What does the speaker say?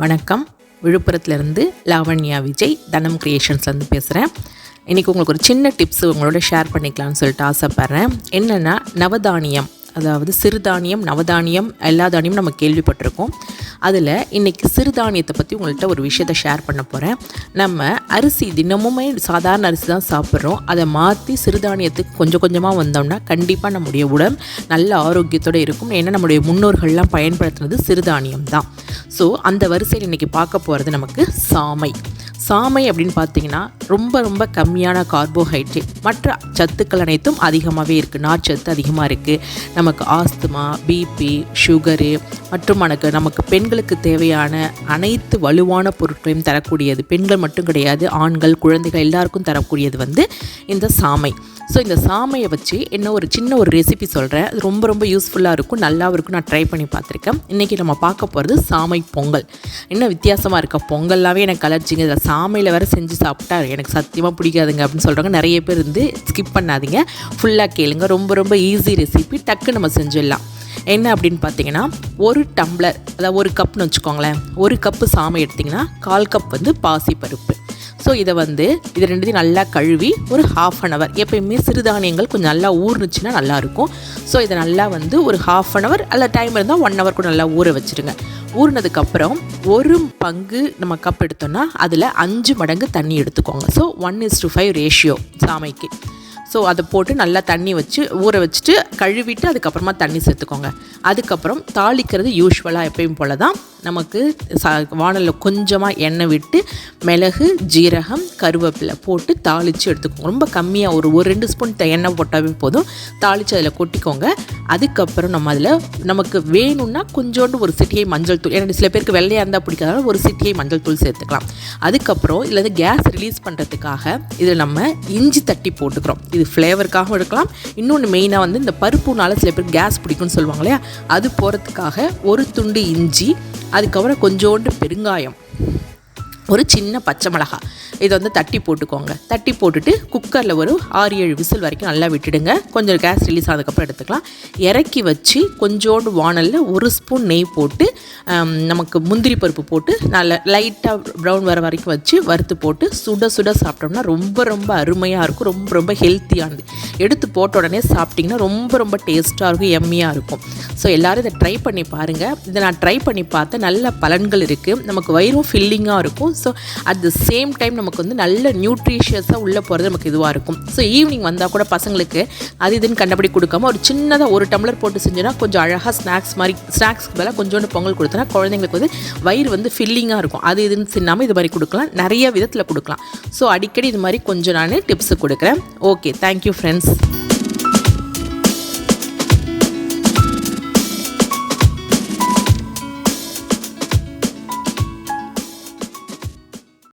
வணக்கம். விழுப்புரத்துலேருந்து லாவண்யா விஜய் தனம் கிரியேஷன்ஸ்லேருந்து பேசுகிறேன் இன்றைக்கி உங்களுக்கு ஒரு சின்ன டிப்ஸ் உங்களோட ஷேர் பண்ணிக்கலாம்னு சொல்லிட்டு ஆசைப்பட்றேன். என்னென்னா நவதானியம் அதாவது சிறுதானியம் நவதானியம் எல்லா தானியமும் நம்ம கேள்விப்பட்டிருக்கோம். அதில் இன்றைக்கி சிறுதானியத்தை பற்றி உங்கள்கிட்ட ஒரு விஷயத்தை ஷேர் பண்ண போகிறேன் நம்ம அரிசி தினமுமே சாதாரண அரிசி தான் சாப்பிட்றோம். அதை மாற்றி சிறுதானியத்துக்கு கொஞ்சம் கொஞ்சமாக வந்தோம்னா கண்டிப்பாக நம்முடைய உடல் நல்ல ஆரோக்கியத்தோடு இருக்கும். ஏன்னா நம்முடைய முன்னோர்கள்லாம் பயன்படுத்துனது சிறுதானியம் தான். ஸோ அந்த வரிசையில் இன்றைக்கி பார்க்க போகிறது நமக்கு சாமை. சாமை அப்படின்னு பார்த்தீங்கன்னா ரொம்ப ரொம்ப கம்மியான கார்போஹைட்ரேட் மற்ற சத்துக்கள் அனைத்தும் அதிகமாகவே இருக்குது நார்ச்சத்து அதிகமாக இருக்குது நமக்கு ஆஸ்துமா பிபி சுகரு மற்றும் எனக்கு நமக்கு பெண்களுக்கு தேவையான அனைத்து வலுவான பொருட்களையும் தரக்கூடியது. பெண்கள் மட்டும் கிடையாது. ஆண்கள் குழந்தைகள் எல்லாருக்கும் தரக்கூடியது வந்து இந்த சாமை. ஸோ இந்த சாமையை வச்சு என்ன ஒரு சின்ன ஒரு ரெசிபி சொல்கிறேன் அது ரொம்ப ரொம்ப யூஸ்ஃபுல்லாக இருக்கும். நல்லாவும் இருக்கும். நான் ட்ரை பண்ணி பார்த்துருக்கேன். இன்றைக்கி நம்ம பார்க்க போகிறது சாமை பொங்கல். என்ன வித்தியாசமாக இருக்க? பொங்கல்லாவே எனக்கு கலர்ச்சிங்க இதில் சாமையில் வேறு செஞ்சு சாப்பிட்டா எனக்கு சத்தியமாக பிடிக்காதுங்க அப்படின்னு சொல்கிறாங்க நிறைய பேர் இருந்து ஸ்கிப் பண்ணாதீங்க. ஃபுல்லாக கேளுங்க. ரொம்ப ரொம்ப ஈஸி ரெசிபி டக்கு நம்ம செஞ்சிடலாம். என்ன அப்படின்னு பார்த்தீங்கன்னா ஒரு டம்ளர் அதாவது ஒரு கப்னு வச்சுக்கோங்களேன். ஒரு கப்பு சாமை எடுத்திங்கன்னா கால் கப் வந்து பாசி பருப்பு ஸோ இதை வந்து இது ரெண்டுத்தையும் நல்லா கழுவி ஒரு ஹாஃப் அன் ஹவர் எப்பயுமே சிறுதானியங்கள் கொஞ்சம் நல்லா ஊறுனுச்சுன்னா நல்லாயிருக்கும். ஸோ இதை நல்லா வந்து ஒரு ஹாஃப் அன் ஹவர் அல்ல டைம் இருந்தால் ஒன் ஹவர் கூட நல்லா ஊற வச்சுருங்க. ஊறினதுக்கப்புறம் ஒரு பங்கு நம்ம கப் எடுத்தோம்னா அதில் அஞ்சு மடங்கு தண்ணி எடுத்துக்கோங்க. So one is to five ratio சாமைக்கு. So அதை போட்டு நல்லா தண்ணி வச்சு ஊற வச்சுட்டு கழுவிட்டு அதுக்கப்புறமா தண்ணி சேர்த்துக்கோங்க. அதுக்கப்புறம் தாளிக்கிறது யூஸ்வலாக எப்பயும் போல தான் நமக்கு ச வானலில் கொஞ்சமாக எண்ணெய் விட்டு மிளகு ஜீரகம் கருவேப்பிலை போட்டு தாளித்து எடுத்துக்கோங்க. ரொம்ப கம்மியாக ஒரு ஒரு ரெண்டு ஸ்பூன் எண்ணெய் போட்டாவே போதும். தாளித்து அதில் கொட்டிக்கோங்க. அதுக்கப்புறம் நம்ம அதில் நமக்கு வேணும்னா கொஞ்சோண்டு ஒரு சிட்டியை மஞ்சள் தூள் ஏன்னா சில பேருக்கு வெள்ளையாக இருந்தால் பிடிக்காதனால ஒரு சிட்டியை மஞ்சள் தூள் சேர்த்துக்கலாம். அதுக்கப்புறம் இதில் வந்து கேஸ் ரிலீஸ் பண்ணுறதுக்காக இதில் நம்ம இஞ்சி தட்டி போட்டுக்கிறோம். இது ஃப்ளேவருக்காகவும் எடுக்கலாம். இன்னொன்று மெயினாக வந்து இந்த பருப்புனால சில பேர் கேஸ் பிடிக்கும்னு சொல்லுவாங்க இல்லையா? அது போகிறதுக்காக ஒரு துண்டு இஞ்சி அதுக்கப்புறம் கொஞ்சோண்டு பெருங்காயம். ஒரு சின்ன பச்சை மிளகாய் இதை வந்து தட்டி போட்டுக்கோங்க. தட்டி போட்டுட்டு குக்கரில் ஒரு ஆறு ஏழு விசில் வரைக்கும் நல்லா விட்டுடுங்க. கொஞ்சம் கேஸ் ரிலீஸ் ஆனதுக்கப்புறம் எடுத்துக்கலாம். இறக்கி வச்சு கொஞ்சோண்டு வானலில் ஒரு ஸ்பூன் நெய் போட்டு நமக்கு முந்திரி பருப்பு போட்டு நல்லா லைட்டாக ப்ரௌன் வர வரைக்கும் வச்சு வறுத்து போட்டு சுட சுட சாப்பிட்டோம்னா ரொம்ப ரொம்ப அருமையாக இருக்கும். ரொம்ப ரொம்ப ஹெல்த்தியானது எடுத்து போட்ட உடனே சாப்பிட்டிங்கன்னா ரொம்ப ரொம்ப டேஸ்ட்டாக இருக்கும் எம்மியாக இருக்கும். ஸோ எல்லோரும் இதை ட்ரை பண்ணி பாருங்கள் இதை நான் ட்ரை பண்ணி பார்த்தேன் நல்ல பலன்கள் இருக்குது நமக்கு வயிறும் ஃபில்லிங்காக இருக்கும். So at the same time நமக்கு வந்து நல்ல நியூட்ரிஷியஸாக உள்ளே போகிறது நமக்கு இதுவாக இருக்கும். ஸோ ஈவினிங் வந்தால் கூட பசங்களுக்கு அது இதுன்னு கண்டபடி கொடுக்காம ஒரு சின்னதாக ஒரு டம்ளர் போட்டு செஞ்சோன்னா கொஞ்சம் அழகாக ஸ்நாக்ஸ் மாதிரி ஸ்நாக்ஸ்க்கு பதிலாக கொஞ்சோண்டு பொங்கல் கொடுத்தோன்னா குழந்தைங்களுக்கு வந்து வயிறு வந்து ஃபில்லிங்காக இருக்கும். அது இதுன்னு சின்னாமல் இது மாதிரி கொடுக்கலாம். நிறைய விதத்தில் கொடுக்கலாம். ஸோ அடிக்கடி இது மாதிரி கொஞ்சம் நான் டிப்ஸு கொடுக்குறேன். Okay thank you friends